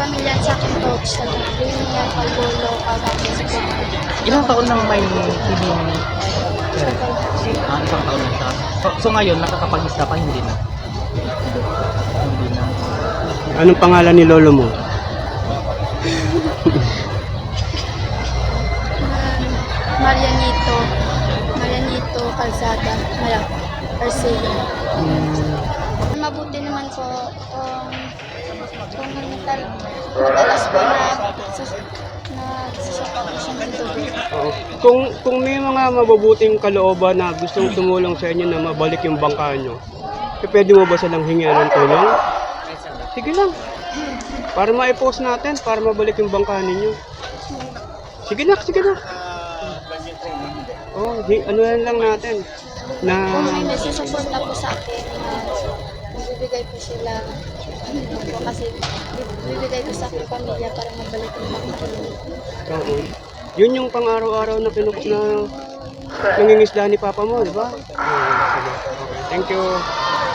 pamilya sa akin coach sa Trinidad, Pagulo, Pagano, sa Ilang taon nang may TB ni Eric? Ah, isang taon na siya. So, so ngayon, nakakapag-isa pa, hindi na. Hindi na. Anong pangalan ni lolo mo? Marianito, Marianito, Calzada, Maya, Arceo. Mabuti naman po kung kung natal, madalas po na na sasapa ko siya. Kung kung may mga mabubuting kalooban na gustong tumulong sa inyo na mabalik yung bangka nyo, eh, pwede mo ba silang hingian ng tulong? Sige lang. Para ma-post natin, para mabalik yung bangka ninyo. Sige na, sige na. Oh, hi- ano yan lang natin na Kung may nagsusuporta po sa akin na bibigay po sila po kasi bibigay ko sa pamilya para mabalik yung bangka. Oo. Yun yung pang-araw-araw na pinuk na nangingisda ni Papa mo, di ba? Thank you.